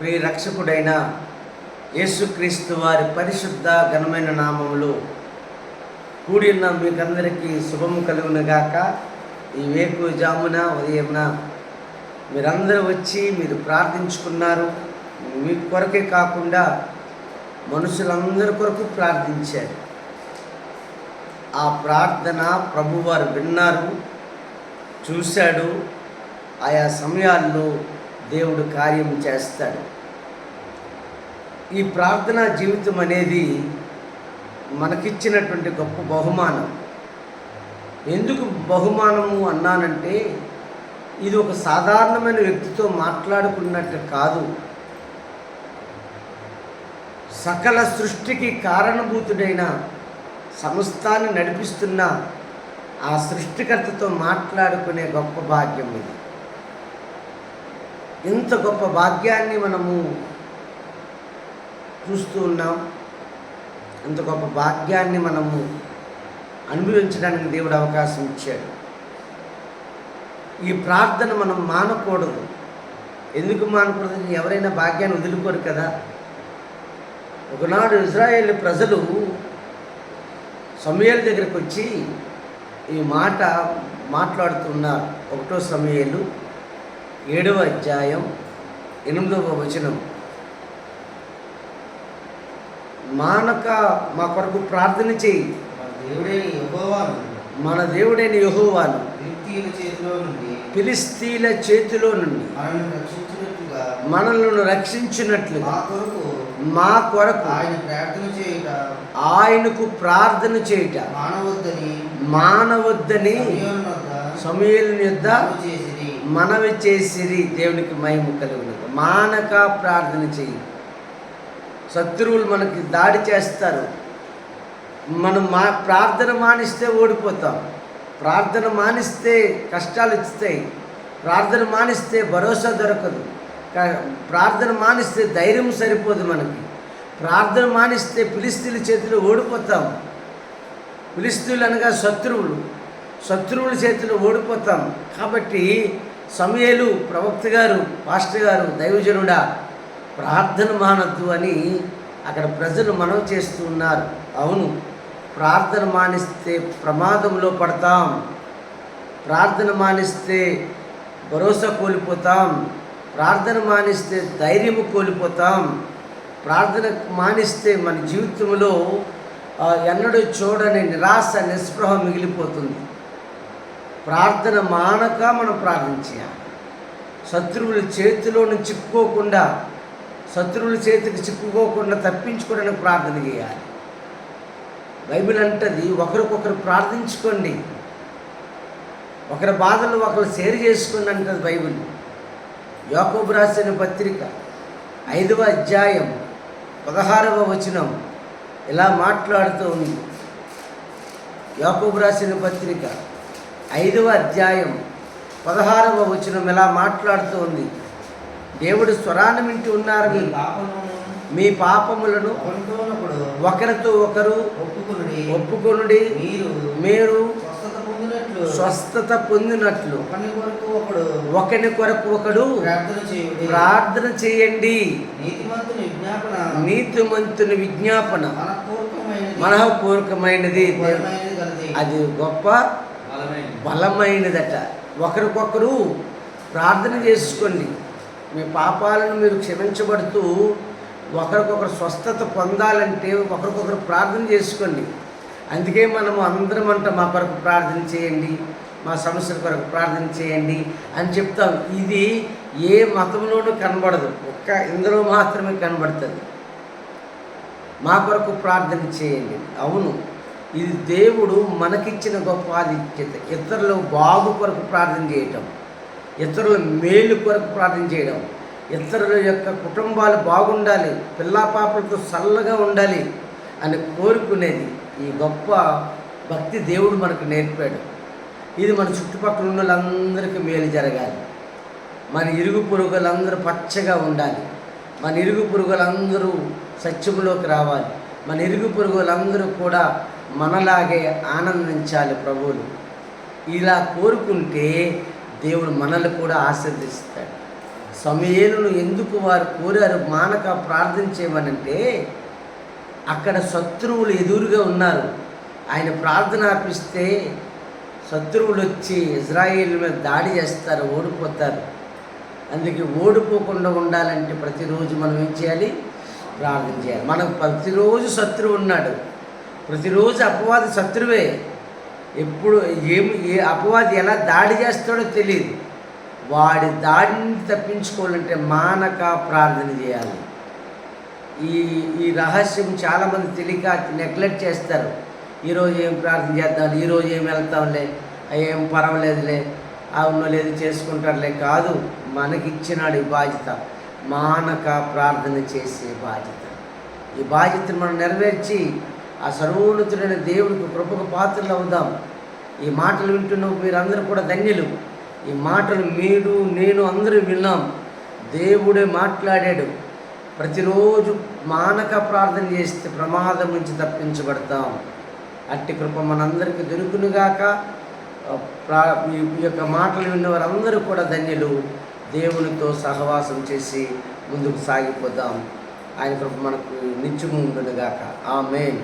ప్రియ రక్షకుడైన యేసుక్రీస్తు వారి పరిశుద్ధ ఘనమైన నామములు కూడి ఉన్న మీకందరికీ శుభము కలుగునుగాక ఈ వేకు జామున ఉదయమున మీరందరూ వచ్చి మీరు ప్రార్థించుకున్నారు. మీ కొరకే కాకుండా మనుషులందరి కొరకు ప్రార్థించారు. ఆ ప్రార్థన ప్రభువారు విన్నారు చూశాడు. ఆయా సమయాల్లో దేవుడు కార్యం చేస్తాడు. ఈ ప్రార్థనా జీవితం అనేది మనకిచ్చినటువంటి గొప్ప బహుమానం. ఎందుకు బహుమానము అన్నానంటే ఇది ఒక సాధారణమైన వ్యక్తితో మాట్లాడుకున్నట్టు కాదు. సకల సృష్టికి కారణభూతుడైన సమస్తాన్ని నడిపిస్తున్న ఆ సృష్టికర్తతో మాట్లాడుకునే గొప్ప భాగ్యం ఇది. ఇంత గొప్ప భాగ్యాన్ని మనము చూస్తూ ఉన్నాం. ఇంత గొప్ప భాగ్యాన్ని మనము అనుభవించడానికి దేవుడు అవకాశం ఇచ్చాడు. ఈ ప్రార్థన మనం మానకూడదు. ఎందుకు మానకూడదు ఎవరైనా భాగ్యాన్ని వదులుకోరు కదా. ఒకనాడు ఇజ్రాయేల్ ప్రజలు సమయాల దగ్గరికి వచ్చి ఈ మాట మాట్లాడుతున్నారు. ఒకటో సమయాలు ఏడవ అధ్యాయం ఎనిమిదవ వచనం. మానక మా కొరకు ప్రార్థన చేయి. మన దేవుడైన యెహోవాను ఫిలిష్తీయుల చేతిలో నుండి. మనల్ని రక్షించినట్లుగా. మా కొరకు. ఆయన ప్రార్థన చేయుట. ఆయనకు ప్రార్థన చేయుట. మానవద్దని. మానవద్దని. సమయలు యొద్ద. మనవి చేసిరి దేవునికి మహిమ కలుగును మానక ప్రార్థన చేయి శత్రువులు మనకి దాడి చేస్తారు. మనం మా ప్రార్థన మానిస్తే ఓడిపోతాం. ప్రార్థన మానిస్తే కష్టాలు ఇస్తాయి ప్రార్థన మానిస్తే భరోసా దొరకదు. ప్రార్థన మానిస్తే ధైర్యం సరిపోదు మనకి. ప్రార్థన మానిస్తే పిలిస్తీల చేతిలో ఓడిపోతాం. పిలిస్తీలు అనగా శత్రువులు. శత్రువుల చేతిలో ఓడిపోతాం. కాబట్టి సమయలు ప్రవక్త గారు పాస్టర్ గారు దైవజనుడా ప్రార్థన మానద్దు అని అక్కడ ప్రజలు మనవి చేస్తూ ఉన్నారు. అవును ప్రార్థన మానిస్తే ప్రమాదంలో పడతాం. ప్రార్థన మానిస్తే భరోసా కోల్పోతాం. ప్రార్థన మానిస్తే ధైర్యము కోల్పోతాం. ప్రార్థన మానిస్తే మన జీవితంలో ఎన్నడూ చూడని నిరాశ నిస్పృహ మిగిలిపోతుంది. ప్రార్థన మానక మనం ప్రార్థించాలి శత్రువుల చేతిలోని చిక్కుకోకుండా శత్రువుల చేతికి చిక్కుకోకుండా తప్పించుకోవడానికి ప్రార్థన చేయాలి. బైబిల్ అంటది ఒకరికొకరు ప్రార్థించుకోండి. ఒకరి బాధలు ఒకరు షేర్ చేసుకోండి అంటది బైబిల్. యాకోబు రాసిన పత్రిక ఐదవ అధ్యాయం పదహారవ వచనం ఇలా మాట్లాడుతూ ఉంది. యాకోబు రాసిన పత్రిక ఐదవ అధ్యాయం పదహారవ వచనం ఇలా మాట్లాడుతూ ఉంది. దేవుడు స్వరాన్ని వింటూ ఉన్నారు. మీ మీ పాపములను ఒకరితో ఒకరు ఒప్పుకునుడి. మీరు స్వస్థత పొందినట్లు ఒకని కొరకు ఒకడు ప్రార్థన చేయుడి. నీతిమంతుని విజ్ఞాపన మనపూర్వకమైనది. అది గొప్ప. బలమైనదట ఒకరికొకరు ప్రార్థన చేసుకోండి మీ పాపాలను మీరు క్షమించబడుతూ ఒకరికొకరు స్వస్థత పొందాలంటే ఒకరికొకరు ప్రార్థన చేసుకోండి. అందుకే మనము అందరం అంట మా కొరకు ప్రార్థన చేయండి మా సమస్యల కొరకు ప్రార్థన చేయండి అని చెప్తాం. ఇది ఏ మతంలోనూ కనబడదు. ఒక్క ఇందులో మాత్రమే కనబడుతుంది. మా కొరకు ప్రార్థన చేయండి. అవును. ఇది దేవుడు మనకిచ్చిన గొప్ప ఆధిక్యత. ఇతరుల బాగు కొరకు ప్రార్థన చేయటం ఇతరుల మేలు కొరకు ప్రార్థన చేయడం ఇతరుల యొక్క కుటుంబాలు బాగుండాలి పిల్లా పాపలతో చల్లగా ఉండాలి అని కోరుకునేది ఈ గొప్ప భక్తి దేవుడు మనకు నేర్పాడు. ఇది మన చుట్టుపక్కల ఉన్న వాళ్ళందరికీ మేలు జరగాలి. మన ఇరుగు పురుగులందరూ పచ్చగా ఉండాలి. మన ఇరుగు పురుగులందరూ సత్యములోకి రావాలి. మన ఇరుగు పురుగులందరూ కూడా మనలాగే ఆనందించాలి ప్రభువులు. ఇలా కోరుకుంటే దేవుడు మనల్ని కూడా ఆశీర్దిస్తాడు సమయలను ఎందుకు వారు కోరారు? మానక ప్రార్థన చేయమనంటే అక్కడ శత్రువులు ఎదురుగా ఉన్నారు. ఆయన ప్రార్థన ఆపిస్తే శత్రువులు వచ్చి ఇజ్రాయిల్ మీద దాడి చేస్తారు ఓడిపోతారు. అందుకే ఓడిపోకుండా ఉండాలంటే ప్రతిరోజు మనం ఏం చేయాలి? ప్రార్థన చేయాలి. మనకు ప్రతిరోజు శత్రువు ఉన్నాడు. ప్రతిరోజు అపవాది శత్రువే. ఎప్పుడు ఏమి ఏ అపవాది ఎలా దాడి చేస్తాడో తెలియదు వాడి దాడిని తప్పించుకోవాలంటే మానక ప్రార్థన చేయాలి. ఈ ఈ రహస్యం చాలామంది తెలియక నెగ్లెక్ట్ చేస్తారు. ఈరోజు ఏం ప్రార్థన చేద్దాం ఈరోజు ఏం వెళ్తాంలే ఏం పర్వాలేదులే అవునో లేదు చేసుకుంటారులే కాదు మనకిచ్చినాడు ఈ బాధ్యత. మానక ప్రార్థన చేసే బాధ్యత. ఈ బాధ్యతను మనం నెరవేర్చి ఆ సర్వోన్నతుడైన దేవుడికి కృపకు పాత్రలు అవుదాం ఈ మాటలు వింటున్న మీరందరూ కూడా ధన్యులు. ఈ మాటలు మీరు నేను అందరూ విన్నాం. దేవుడే మాట్లాడాడు. ప్రతిరోజు మానక ప్రార్థన చేస్తే ప్రమాదం నుంచి తప్పించబడతాం. అట్టి కృప మనందరికీ దొరుకునుగాక ప్రా ఈ యొక్క మాటలు విన్న వారందరూ కూడా ధన్యులు. దేవునితో సహవాసం చేసి ముందుకు సాగిపోదాం. ఆయన కృప మనకు నిత్యము ఉండునుగాక ఆమెన్.